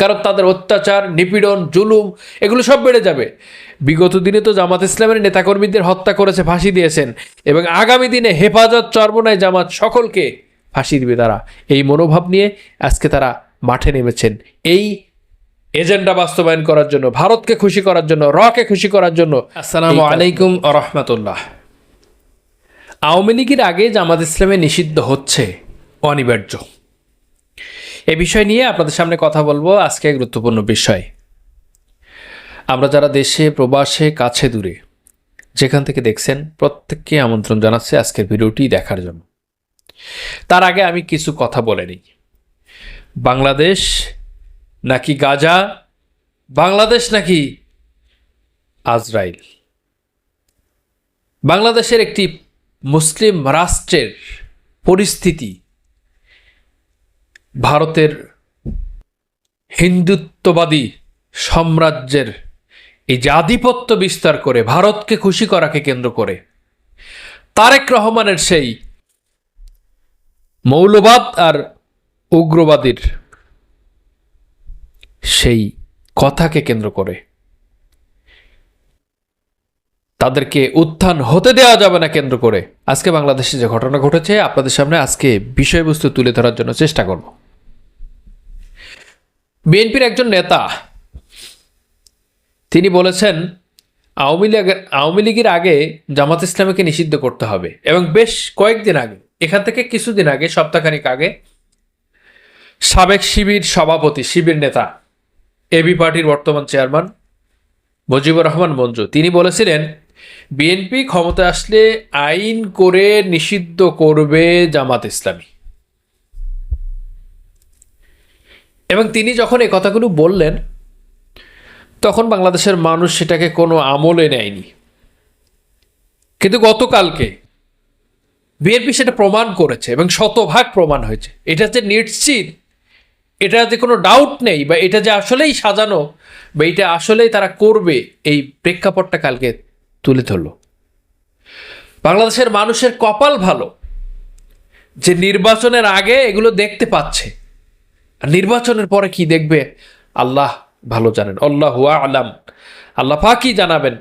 কারণ তাদের অত্যাচার নিপীড়ন জুলুম এগুলো সব বেড়ে যাবে। বিগত দিনে তো জামাত ইসলামের নেতাকর্মীদের হত্যা করেছে ফাঁসি দিয়েছেন এবং আগামী দিনে হেফাজত চর্বনায় জামাত সকলকে ফাঁসি দিবে তারা। এই মনোভাব নিয়ে আজকে তারা মাঠে নেমেছেন। এই এজেন্ডা বাস্তবায়ন করার জন্য ভারতকে খুশি করার জন্য রকে খুশি করার জন্য আসসালামু আলাইকুম রহমতুল্লাহ। আওয়ামী লীগের আগে জামাত ইসলামে নিষিদ্ধ হচ্ছে অনিবার্য। এ বিষয় নিয়ে আপনাদের সামনে কথা বলব আজকে গুরুত্বপূর্ণ বিষয়। আমরা যারা দেশে, প্রবাসে, কাছে, দূরে, যেখান থেকে দেখছেন, প্রত্যেককে আমন্ত্রণ জানাচ্ছে আজকের ভিডিওটি দেখার জন্য। তার আগে আমি কিছু কথা বলে নিই। বাংলাদেশ নাকি গাজা? বাংলাদেশ নাকি আজরাইল? বাংলাদেশের একটি মুসলিম রাষ্ট্রের পরিস্থিতি ভারতের হিন্দুত্ববাদী সাম্রাজ্যের এই যে আধিপত্য বিস্তার করে, ভারতকে খুশি করাকে কেন্দ্র করে, তারেক রহমানের সেই মৌলবাদ আর উগ্রবাদীর সেই কথাকে কেন্দ্র করে, তাদেরকে উত্থান হতে দেওয়া যাবে না কেন্দ্র করে, আজকে বাংলাদেশে যে ঘটনা ঘটেছে, আপনাদের সামনে আজকে বিষয়বস্তু তুলে ধরার জন্য চেষ্টা করব। বিএনপির একজন নেতা, তিনি বলেছেন, আওয়ামী লীগের আওয়ামী লীগের আগে জামাত ইসলামীকে নিষিদ্ধ করতে হবে এবং বেশ কয়েকদিন আগে, এখান থেকে কিছুদিন আগে, সপ্তাহখানিক আগে, সাবেক শিবির সভাপতি, শিবির নেতা এবি পার্টির বর্তমান চেয়ারম্যান মুজিবুর রহমান মঞ্জু, তিনি বলেছিলেন, বিএনপি ক্ষমতায় আসলে আইন করে নিষিদ্ধ করবে জামাত ইসলামী। এবং তিনি যখন এই কথাগুলো বললেন, তখন বাংলাদেশের মানুষ সেটাকে কোনো আমলে নেয়নি। কিন্তু গতকালকে বিএনপি সেটা প্রমাণ করেছে এবং শতভাগ প্রমাণ হয়েছে। এটা যে নিশ্চিত, এটা যে কোনো ডাউট নেই বা এটা যে আসলেই সাজানো বা এটা আসলেই তারা করবে, এই প্রেক্ষাপটটা কালকে তুলে ধরলো। বাংলাদেশের মানুষের কপাল ভালো, যে নির্বাচনের আগে এগুলো দেখতে পাচ্ছে। নির্বাচনের পরে কি দেখবে? আল্লাহ ভালো জানেন। আল্লাহ আলাম। আল্লাহ পাকি জানাবেন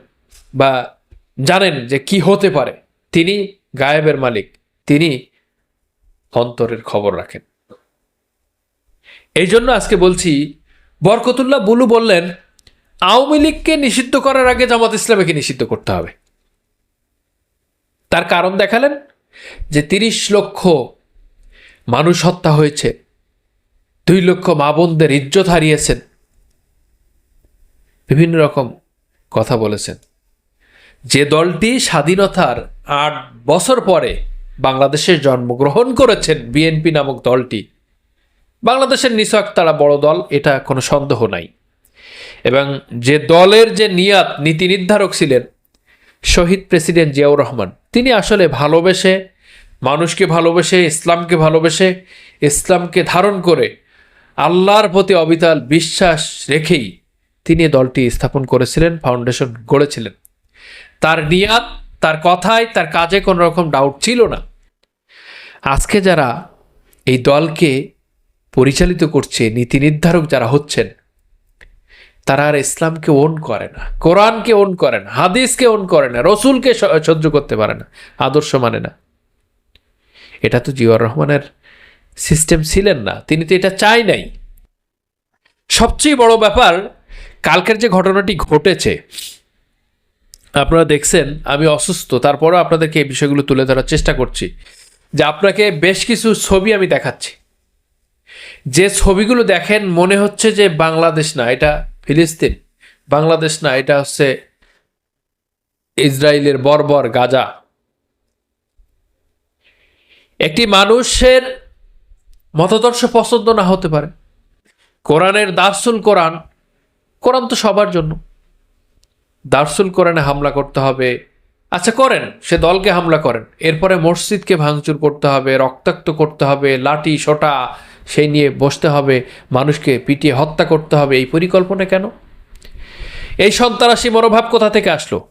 বা জানেন যে কি হতে পারে। তিনি গায়েবের মালিক। তিনি অন্তরের খবর রাখেন। এই জন্য আজকে বলছি, বরকতুল্লাহ বুলু বললেন, আওয়ামী লীগকে নিষিদ্ধ করার আগে জামাত ইসলামীকে নিষিদ্ধ করতে হবে। তার কারণ দেখালেন যে তিরিশ লক্ষ মানুষ হত্যা হয়েছে। দুই লক্ষ মা বোনদের ইজ্জত হারিয়েছেন। বিভিন্ন রকম কথা বলেছেন। যে দলটি স্বাধীনতার আট বছর পরে বাংলাদেশে জন্মগ্রহণ করেছেন বিএনপি নামক দলটি, বাংলাদেশের নিছক তারা বড় দল, এটা কোনো সন্দেহ নাই। এবং যে দলের যে নিয়াত নীতি নির্ধারক ছিলেন, শহীদ প্রেসিডেন্ট জিয়াউর রহমান, তিনি আসলে ভালোবেসে, মানুষকে ভালোবেসে, ইসলামকে ভালোবেসে, ইসলামকে ধারণ করে আল্লাহর প্রতি অবিতাল বিশ্বাস রেখেই তিনি দলটি স্থাপন করেছিলেন ফাউন্ডেশন গড়েছিলেন। তার নিয়াত তার কথায়, তার কাজে কোনো রকম ডাউট ছিল না। আজকে যারা এই দলকে পরিচালিত করছে, নীতি নির্ধারক যারা হচ্ছেন, তারা আর ইসলামকে ওন করে না, কোরআনকে ওন করে না, হাদিসকে ওন করে না, রসুলকে সহ্য করতে পারে না, আদর্শ মানে না। এটা তো জিয়াউর রহমানের সিস্টেম ছিলেন না, তিনি তো এটা চাই নাই। সবচেয়ে বড় ব্যাপার, কালকের যে ঘটনাটি ঘটেছে, আপনারা দেখছেন, আমি অসুস্থ, তারপরেও আপনাদেরকে এই বিষয়গুলো তুলে ধরার চেষ্টা করছি, যে আপনাকে বেশ কিছু ছবি আমি দেখাচ্ছি। যে ছবিগুলো দেখেন, মনে হচ্ছে যে বাংলাদেশ না, এটা ফিলিস্তিন, বাংলাদেশ না, এটা হচ্ছে ইসরায়েলের বর্বর গাজা। একটি মানুষের মতাদর্শ পছন্দ না হতে পারে। কোরআনের দার্সুল কোরআন কোরআন তো সবার জন্য। দার্সুল কোরআনে হামলা করতে হবে। আচ্ছা করেন, সে দলকে হামলা করেন। এরপরে মসজিদকে ভাঙচুর করতে হবে, রক্তাক্ত করতে হবে, লাঠি, সোটা, সেই নিয়ে বসতে হবে, মানুষকে পিটিয়ে হত্যা করতে হবে, এই পরিকল্পনা কেন? এই সন্ত্রাসী মনোভাব কোথা থেকে আসলো?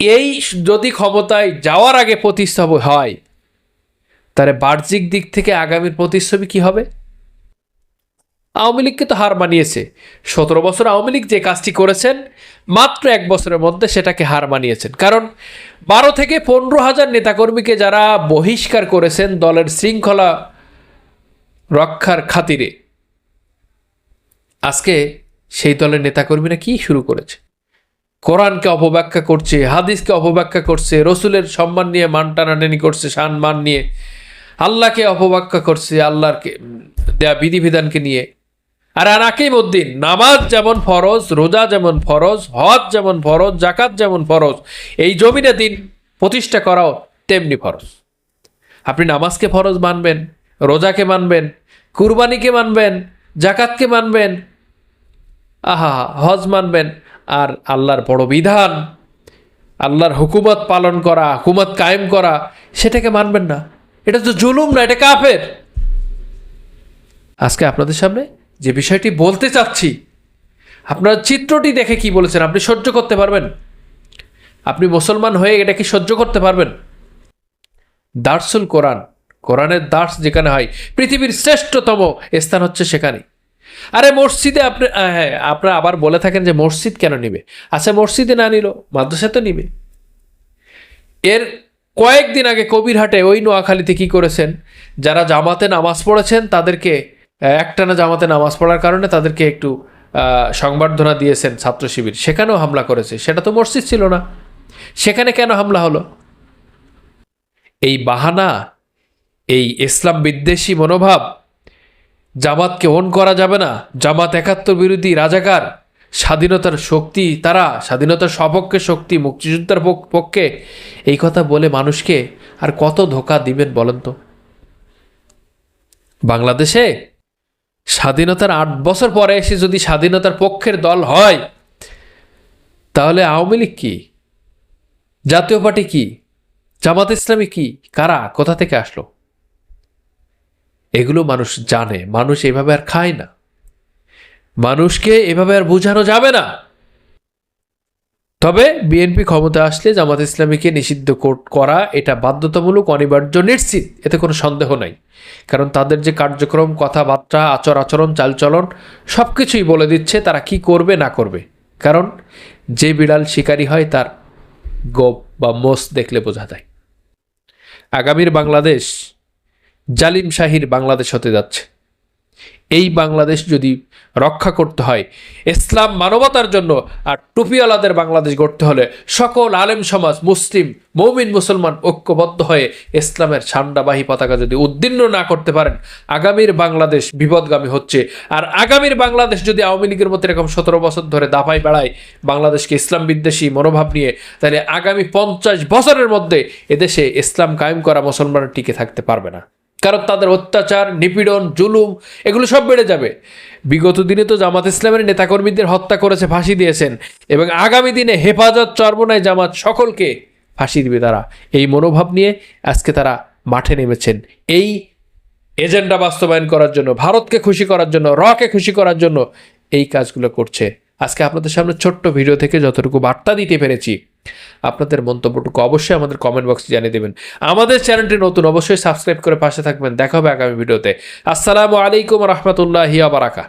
এই যদি ক্ষমতায় যাওয়ার আগে প্রতিষ্ঠাপন হয় তাহলে বাহ্যিক দিক থেকে আগামীর প্রতিচ্ছবি কি হবে? আওয়ামী লীগকে তো হার মানিয়েছে। সতেরো বছর আওয়ামী লীগ যে কাজটি করেছেন, মাত্র এক বছরের মধ্যে সেটাকে হার মানিয়েছেন। কারণ বারো থেকে পনেরো হাজার নেতাকর্মীকে যারা বহিষ্কার করেছেন দলের শৃঙ্খলা রক্ষার খাতিরে, আজকে সেই দলের নেতাকর্মীরা কি শুরু করেছে? কোরআনকে অপব্যাখ্যা করছে, হাদিসকে অপব্যাখ্যা করছে, রসুলের সম্মান নিয়ে মান টানাটানি করছে, সম্মান নিয়ে আল্লাহকে অপব্যাখ্যা করছে আল্লাহর দেয়া বিধিবিধানকে নিয়ে। আর আনাকিম উদ্দিন নামাজ যেমন ফরজ, রোজা যেমন ফরজ, হজ যেমন ফরজ জাকাত যেমন ফরজ, এই জমিনে দিন প্রতিষ্ঠা করাও তেমনি ফরজ। আপনি নামাজকে ফরজ মানবেন, রোজাকে মানবেন, কুরবানিকে মানবেন জাকাতকে মানবেন, আহা, হজ মানবেন, আর আল্লাহর বড় বিধান, আল্লাহর হুকুমত পালন করা, হুকুমত কায়েম করা, সেটাকে মানবেন না। এটা তো জুলুম না, এটা কাফের। আজকে আপনাদের সামনে যে বিষয়টি বলতে চাচ্ছি, আপনার চিত্রটি দেখে কি বলেছেন? আপনি সহ্য করতে পারবেন? আপনি মুসলমান হয়ে এটা কি সহ্য করতে পারবেন? দার্সুল কোরআন, কোরআনের দার্স যেখানে হয়, পৃথিবীর শ্রেষ্ঠতম স্থান হচ্ছে সেখানে। আরে মসজিদে আপনি হ্যাঁ আপনারা আবার বলে থাকেন যে মসজিদ কেন নিবে? আচ্ছা মসজিদে না নিল মাদ্রাসা তো নিবে। এর কয়েকদিন আগে কবিরহাটে ওই নোয়াখালীতে কি করেছেন? যারা জামাতে নামাজ পড়েছেন, তাদেরকে একটানা জামাতে নামাজ পড়ার কারণে তাদেরকে একটু সংবর্ধনা দিয়েছেন ছাত্র শিবির সেখানেও হামলা করেছে। সেটা তো মসজিদ ছিল না। সেখানে কেন হামলা হলো? এই বাহানা, এই ইসলাম বিদ্বেষী মনোভাব জামাতকে অন করা যাবে না। জামাত একাত্তর বিরোধী রাজাকার স্বাধীনতার শক্তি, তারা স্বাধীনতার সপক্ষে শক্তি, মুক্তিযোদ্ধার পক- পক্ষে এই কথা বলে মানুষকে আর কত ধোকা দিবেন বলেন তো? বাংলাদেশে স্বাধীনতার আট বছর পরে এসে যদি স্বাধীনতার পক্ষের দল হয়, তাহলে আওয়ামী লীগ কি? জাতীয় পার্টি কি? জামাত ইসলামী কি? কারা? কোথা থেকে আসলো? এগুলো মানুষ জানে, মানুষ এভাবে আর খায় না। মানুষকে এভাবে আর বোঝানো যাবে না। তবে বিএনপি ক্ষমতা আসলে জামাত ইসলামীকে নিষিদ্ধ কর- এটা বাধ্যতামূলক, অনিবার্য, নিশ্চিত, এতে কোনো সন্দেহ নাই। কারণ তাদের যে কার্যক্রম, কথাবার্তা আচর আচরণ চালচলন সব কিছুই বলে দিচ্ছে তারা কি করবে, না করবে। কারণ যে বিড়াল শিকারী হয় তার গোপ বা মোষ দেখলে বোঝা যায়। আগামীর বাংলাদেশ জালিম শাহির বাংলাদেশ হতে যাচ্ছে। এই বাংলাদেশ যদি রক্ষা করতে হয়, ইসলাম মানবতার জন্য আর টুপিওয়ালাদের বাংলাদেশ গড়তে হলে সকল আলেম সমাজ, মুসলিম, মৌমিন, মুসলমান ঐক্যবদ্ধ হয়ে ইসলামের ঝান্ডাবাহী পতাকা যদি উদ্দীর্ণ না করতে পারেন, আগামীর বাংলাদেশ বিপদগামী হচ্ছে। আর আগামীর বাংলাদেশ যদি আওয়ামী লীগের মতো এরকম সতেরো বছর ধরে দাপাই বেড়ায়, বাংলাদেশকে ইসলাম বিদ্বেষী মনোভাব নিয়ে, তাহলে আগামী পঞ্চাশ বছরের মধ্যে এদেশে ইসলাম কায়েম করা মুসলমান টিকে থাকতে পারবে না। কারণ তাদের অত্যাচার, নিপীড়ন, জুলুম, এগুলো সব বেড়ে যাবে। বিগত দিনে তো জামাত ইসলামের নেতাকর্মীদের হত্যা করেছে, ফাঁসি দিয়েছেন এবং আগামী দিনে হেফাজত চর্মনায় জামাত সকলকে ফাঁসি দিবে তারা। এই মনোভাব নিয়ে আজকে তারা মাঠে নেমেছেন। এই এজেন্ডা বাস্তবায়ন করার জন্য, ভারতকে খুশি করার জন্য, রকে খুশি করার জন্য এই কাজগুলো করছে। আজকে আপনাদের সামনে ছোট্ট ভিডিও থেকে যতটুকু বার্তা দিতে পেরেছি আপনাদের মন্তব্যটুকু অবশ্যই আমাদের কমেন্ট বক্সে জানিয়ে দেবেন। আমাদের চ্যানেলটি নতুন অবশ্যই সাবস্ক্রাইব করে পাশে থাকবেন। দেখা হবে আগামী ভিডিওতে। আসসালামু আলাইকুম রহমতুল্লাহ বারাকা